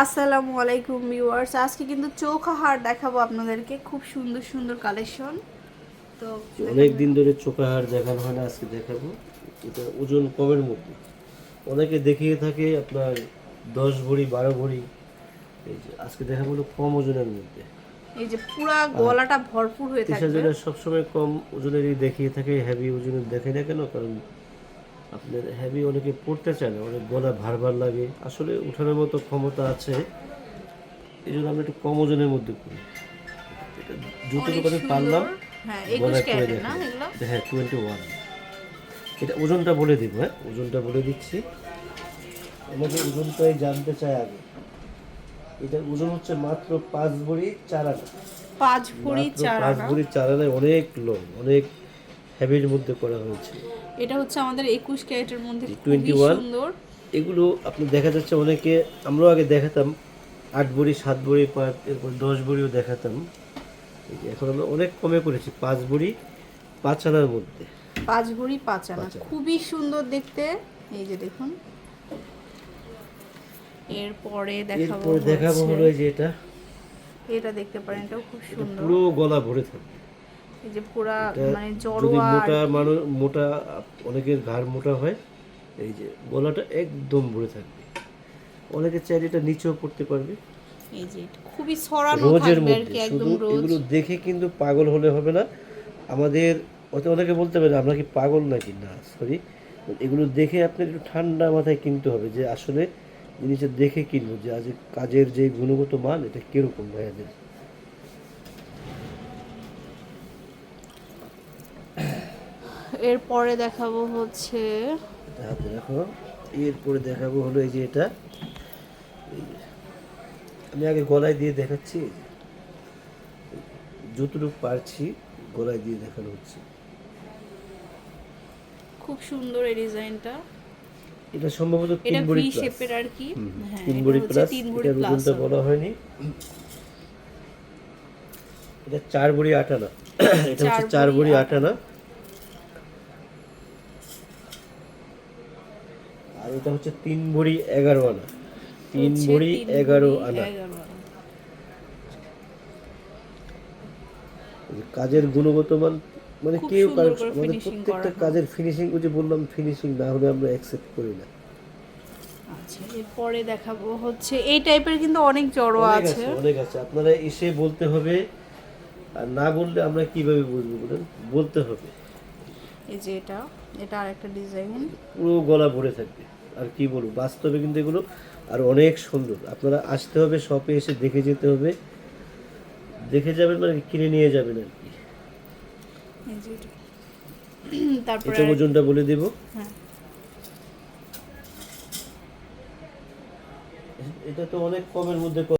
আসসালামু আলাইকুম ভিউয়ার্স। আজকে কিন্তু চৌখা হার দেখাবো আপনাদেরকে। খুব সুন্দর সুন্দর কালেকশন তো অনেক দিন ধরে চোখাহার দেখানো হয় না আজকে দেখাবো। এটা ওজন কমের মধ্যে। অনেকে দেখিয়ে থাকে আপনার দশ ভরি বারো ভরি। এই যে আজকে দেখাবো হলো কম ওজনের মধ্যে। এই যে পুরা গলাটা ভরপুর হয়ে থাকে থাকবে। যেটা সবসময় কম ওজনেরই দেখিয়ে থাকে হেভি ওজনের দেখে না কেন? কারণ আপনার হেভি অনেকে পড়তে চায় না অনেক গলা ভার ভার লাগে। আসলে উঠানোর মতো ক্ষমতা আছে এই জন্য আমরা একটু কম ওজনের মধ্যে করি। এটা দোকানে পারলাম হ্যাঁ গলায় করে এটা হ্যাঁ টোয়েন্টি ওয়ান এটা ওজনটা বলে দিব হ্যাঁ? ওজনটা বলে দিচ্ছি। আমাকে ওজনটাই জানতে চাই আগে। এটার ওজন হচ্ছে মাত্র পাঁচ ভরি চার আনা। পাঁচ ভরি চার পাঁচ আনা? ভরি চার আনায় অনেক লং অনেক হেভির মধ্যে করা হয়েছে। এটা হচ্ছে আমাদের একুশ ক্যারেটের মধ্যে খুবই 21 সুন্দর। এগুলো আপনি দেখা যাচ্ছে অনেকে আমরাও আগে দেখাতাম আট বড়ি সাত বড়ি পাঁচ এরপর দশ বড়িও দেখাতাম। এখন আমরা অনেক কমে করেছি পাঁচ বড়ি পাঁচ আনার মধ্যে। পাঁচ ভরি পাঁচ আনা। খুবই সুন্দর দেখতে। এই যে দেখুন। এরপরে দেখাবো দেখাবো হলো যে এটা। এটা দেখতে পারেন এটাও খুব সুন্দর। পুরো গলা ভরে থাকবে। এই যে পুরা মানে জড়োয়া মোটা মানুষ মোটা অনেকের ঘাড় মোটা হয় এই যে গলাটা একদম ভরে থাকবে। অনেকে চাইলে এটা নিচেও পড়তে পারবে। এই যে খুবই ছড়ানো রোজের মধ্যে। শুধু এগুলো দেখে কিন্তু পাগল হলে হবে না। আমাদের হয়তো অনেকে বলতে পারে আমরা কি পাগল নাকি? না সরি। এগুলো দেখে আপনার একটু ঠান্ডা মাথায় কিনতে হবে যে আসলে জিনিসটা দেখে কিনবো যে আজ কাজের যে গুণগত মান এটা কীরকম ভাইয়াদের? এরপরে দেখাবো হচ্ছে এটা হাতে রাখো এরপরে দেখাবো হলো এই যে এটা। আমি আগে গলায় দিয়ে দেখাচ্ছি। যতটুকু পারছি গলায় দিয়ে দেখানো হচ্ছে। খুব সুন্দর এই ডিজাইনটা। এটা সম্ভবত তিন বড়ি শেপের আর কি। হ্যাঁ তিন বড়ি প্লাস তিন বড়ি ওজনটা বলা হয়নি। এটা চার বড়ি আটানা এটা হচ্ছে চার বড়ি আটানা এটা হচ্ছে তিন বড়ি এগারো আনা। তিন ভরি এগারো আনা। এই কাজের গুণগত মান মানে কেউ finishing প্রত্যেকটা কাজের ফিনিশিং যে বললাম ফিনিশিং না হলে আমরা অ্যাকসেপ্ট করি না। আচ্ছা এরপরে দেখাবো হচ্ছে এই টাইপের কিন্তু অনেক জড়ো আছে। অনেক আছে। আপনারা এসে বলতে হবে আর না বললে আমরা কীভাবে বুঝব বলেন? বলতে হবে। এই যে এটা এটা আরেকটা ডিজাইন পুরো গলা ভরে থাকবে। আর কি বলব বাস্তবে কিন্তু এগুলো আর অনেক সুন্দর। আপনারা আসতে হবে শপে এসে দেখে যেতে হবে। দেখে যাবেন মানে কিনে নিয়ে যাবেন আর কি। তারপরে এটা ওজনটা বলে দেব। হ্যাঁ। এটা তো অনেক কমের মধ্যে